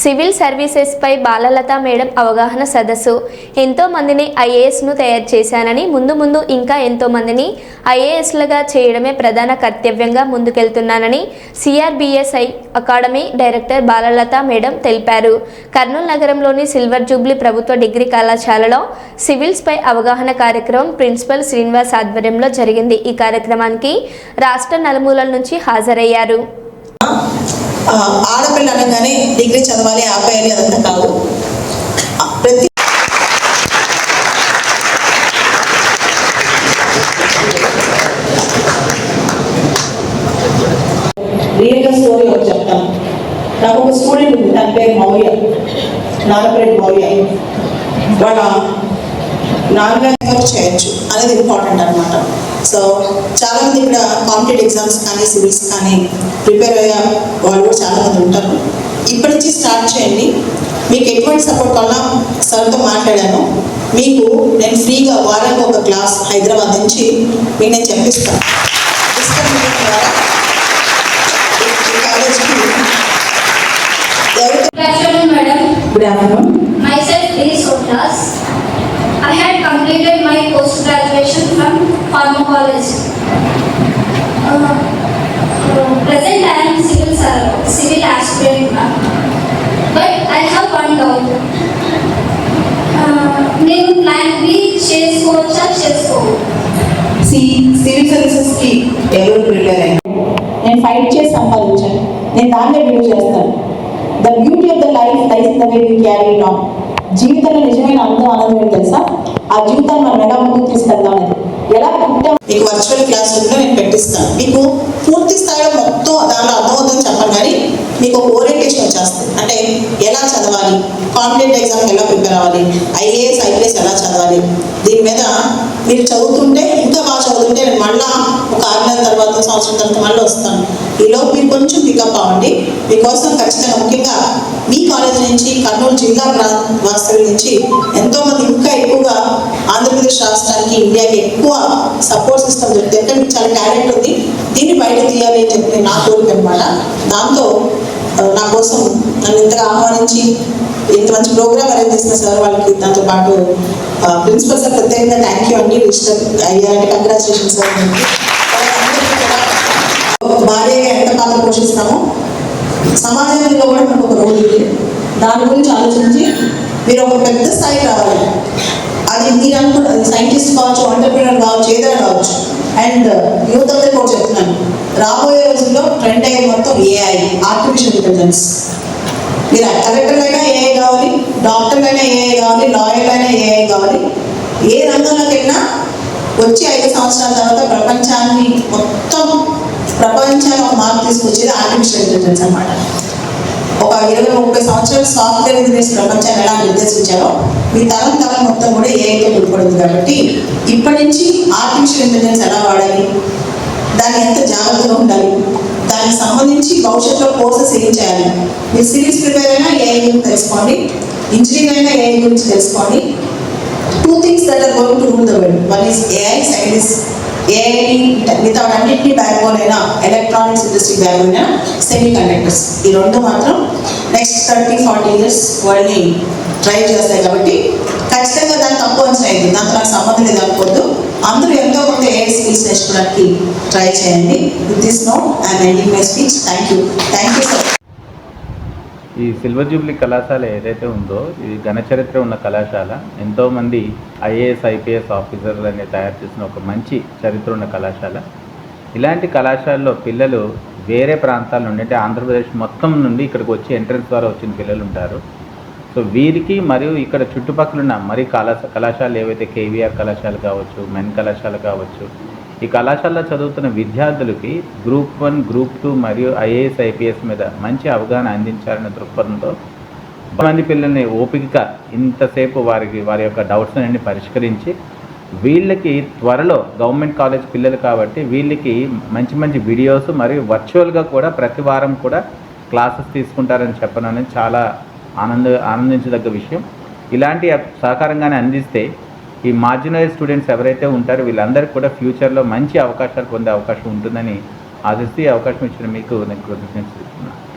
Civil సర్వీసెస్పై Balalatha madam అవగాహన సదస్సు. ఎంతో మందిని ఐఏఎస్ను తయారు చేశానని ముందు ముందు ఇంకా ఎంతో మందిని ఐఏఎస్లుగా చేయడమే ప్రధాన కర్తవ్యంగా ముందుకెళ్తున్నానని CRBSI academy director Balalatha madam తెలిపారు. కర్నూలు నగరంలోని సిల్వర్ జూబ్లీ ప్రభుత్వ డిగ్రీ కళాశాలలో సివిల్స్పై అవగాహన కార్యక్రమం ప్రిన్సిపల్ శ్రీనివాస్ ఆధ్వర్యంలో జరిగింది. ఈ కార్యక్రమానికి రాష్ట్ర నలుమూలల నుంచి హాజరయ్యారు. ఆడపిల్ల అనగానే డిగ్రీ చదవాలి ఆపేయాలి అదంతా కాదు. ప్రతి రియల్గా స్టోరీ ఒకటి చెప్తాను. నాకు ఒక స్టూడెంట్ ఉంది తన పేరు మౌర్య. నారపరెడ్డి మౌర్య. వాళ్ళ నాన్నగారి వరకు చేయొచ్చు అనేది ఇంపార్టెంట్ అనమాట సో చాలా మంది ఇక్కడ కాంపిటేటివ్ ఎగ్జామ్స్ కానీ సివిల్స్ కానీ ప్రిపేర్ అయ్యే వాళ్ళు కూడా చాలా మంది ఉంటారు. ఇప్పటి నుంచి స్టార్ట్ చేయండి. మీకు ఎటువంటి సపోర్ట్ కావాలా సార్తో మాట్లాడాను. మీకు నేను ఫ్రీగా వారానికి ఒక క్లాస్ హైదరాబాద్ నుంచి మీకు నేను చెప్పిస్తాను. Discount meeting am civil ser- civil aspirant, ma'am. but I have one doubt. Uh, నేను ప్లాన్ బి చేసుకోవచ్చా సి సివిల్ సర్వీసెస్కి ఎవరు ప్రిపేర్ అయినా. నేను ఫైట్ చేసి సంపాదించాను. నేను దాన్నే బిలీవ్ చేస్తాను. The beauty of the life life the way we carry it on జీవితంలో నిజమైన అందం ఆనందం తెలుసా? ఆ జీవితాన్ని మనం ఎలా ముందుకు అనేది. పుట్టాం మీకు వర్చువల్ క్లాస్ రూమ్లో నేను పెట్టిస్తాను. మీకు పూర్తి స్థాయిలో మొత్తం దానిలో అర్థమవుతుందని చెప్పను కానీ మీకు ఒక ఓరియంటేషన్ వచ్చేస్తుంది. అంటే ఎలా చదవాలి? కాంపిటేటివ్ ఎగ్జామ్ ఎలా ప్రిపేర్ అవ్వాలి? ఐఏఎస్ ఐపీఎస్ ఎలా చదవాలి? దీని మీద మీరు చదువుతుంటే ఇంకా బాగా చదువుతుంటే నేను మళ్ళా ఒక ఆరు నెలల తర్వాత సంవత్సరం తర్వాత మళ్ళీ వస్తాను. ఈలోపు మీరు కొంచెం పికప్ అవ్వండి. మీకోసం ఖచ్చితంగా ముఖ్యంగా మీ కాలేజ్ నుంచి కర్నూలు జిల్లా ప్రాంత నుంచి ఎంతోమంది ఇంకా ఎక్కువగా ఆంధ్రప్రదేశ్ రాష్ట్రానికి ఇండియాకి ఎక్కువ సపోర్ట్ సిస్టమ్ ఎందుకంటే చాలా టాలెంట్ ఉంది. దీన్ని బయట తీయాలి అని చెప్పి నా కోరిక అనమాట దాంతో నా కోసం నన్ను ఇంతగా ఆహ్వానించి ఇంత మంచి ప్రోగ్రామ్ అరేంజ్ చేసిన సార్ వాళ్ళకి దాంతో పాటు ప్రిన్సిపల్ సార్ ప్రత్యేకంగా థ్యాంక్ యూ అండి రిజిస్టర్ అయ్యారంటే కంగ్రాచులేషన్ సార్ భార్యగా ఎంత పాత్ర పోషిస్తామో సమాజంలో కూడా మనకు ఒక రోల్ ఉంది. దాని గురించి ఆలోచించి మీరు ఒక పెద్ద స్థాయికి రావాలి అది మీరు అనుకున్న సైంటిస్ట్ కావచ్చు ఆంటర్ప్రినర్ కావచ్చు ఏదైనా కావచ్చు. అండ్ యూత్ అందరికీ కూడా చెప్తున్నాను రాబోయే రోజుల్లో ట్రెండ్ అయ్యే మొత్తం ఏఐ ఆర్టిఫిషియల్ ఇంటెలిజెన్స్ మీరు కలెక్టర్ అయినా ఏఐ కావాలి డాక్టర్ అయినా ఏఐ కావాలి లాయర్ అయినా ఏఐ కావాలి. ఏ రంగంలోకి వెళ్ళినా వచ్చే ఐదు సంవత్సరాల తర్వాత ప్రపంచాన్ని మొత్తం ప్రపంచాన్ని ఒక మార్పు తీసుకొచ్చేది ఆర్టిఫిషియల్ ఇంటెలిజెన్స్ అనమాట ఇరవై ముప్పై సంవత్సరాలు సాఫ్ట్వేర్ ఇంజనీర్స్ ప్రపంచాన్ని ఎలా నిర్దేశించారో మీ తరం తరం మొత్తం కూడా ఏఐతో ముడిపడింది కాబట్టి ఇప్పటి నుంచి ఆర్టిఫిషియల్ ఇంటెలిజెన్స్ ఎలా వాడాలి? దాన్ని ఎంత జాగ్రత్తగా ఉండాలి? దానికి సంబంధించి భవిష్యత్తులో కోర్సెస్ ఏం చేయాలి? మీరు సిరీస్ ప్రిపేర్ అయినా ఏఐ గురించి తెలుసుకోండి. ఇంజనీర్ అయినా ఏఐ గురించి తెలుసుకోండి. Two things that are going to rule the world one is AI second is AI మిగతా అన్నింటినీ బ్యాక్ బోన్ అయినా ఎలక్ట్రానిక్స్ ఇండస్ట్రీ బ్యాక్ బోన్ అయినా సెమీ కండక్టర్స్ ఈ రెండు మాత్రం నెక్స్ట్ థర్టీ ఫార్టీ ఇయర్స్ వరల్డ్ని డ్రైవ్ చేస్తాయి కాబట్టి ఖచ్చితంగా దాన్ని తక్కువ అంచనా అయింది దాంతో నాకు సంబంధం లేదు అనుకోవద్దు. అందరూ ఎంతో కొంత ఏ స్కిల్స్ నేర్చుకోవడానికి ట్రై చేయండి. With this now I'm ending my speech thank you thank you sir ఈ సిల్వర్ జూబ్లీ కళాశాల ఏదైతే ఉందో ఇది ఘన చరిత్ర ఉన్న కళాశాల ఎంతోమంది ఐఏఎస్ ఐపీఎస్ ఆఫీసర్లని తయారు చేసిన ఒక మంచి చరిత్ర ఉన్న కళాశాల. ఇలాంటి కళాశాలలో పిల్లలు వేరే ప్రాంతాల నుండి అంటే ఆంధ్రప్రదేశ్ మొత్తం నుండి ఇక్కడికి వచ్చి ఎంట్రన్స్ ద్వారా వచ్చిన పిల్లలు ఉంటారు. సో వీరికి మరియు ఇక్కడ చుట్టుపక్కల ఉన్న మరి కళా కళాశాలలు ఏవైతే కేవీఆర్ కళాశాల కావచ్చు మెన్ కళాశాల కావచ్చు ఈ కళాశాలలో చదువుతున్న విద్యార్థులకి గ్రూప్ వన్ గ్రూప్ టూ మరియు ఐఏఎస్ ఐపీఎస్ మీద మంచి అవగాహన అందించాలనే దృక్పథంతో మంది పిల్లల్ని ఓపికగా ఇంతసేపు వారికి వారి యొక్క డౌట్స్ అన్ని పరిష్కరించి వీళ్ళకి త్వరలో గవర్నమెంట్ కాలేజ్ పిల్లలు కాబట్టి వీళ్ళకి మంచి మంచి వీడియోస్ మరియు వర్చువల్గా కూడా ప్రతి వారం కూడా క్లాసెస్ తీసుకుంటారని చెప్పడం అనేది చాలా ఆనంద ఆనందించదగ్గ విషయం. ఇలాంటి సహకారంగానే అందిస్తే ఈ మార్జినైజ్ స్టూడెంట్స్ ఎవరైతే ఉంటారో వీళ్ళందరికీ కూడా ఫ్యూచర్లో మంచి అవకాశాలు పొందే అవకాశం ఉంటుందని ఆశిస్తూ ఈ అవకాశం ఇచ్చిన మీకు నేను కృతజ్ఞతలు చెప్తున్నాను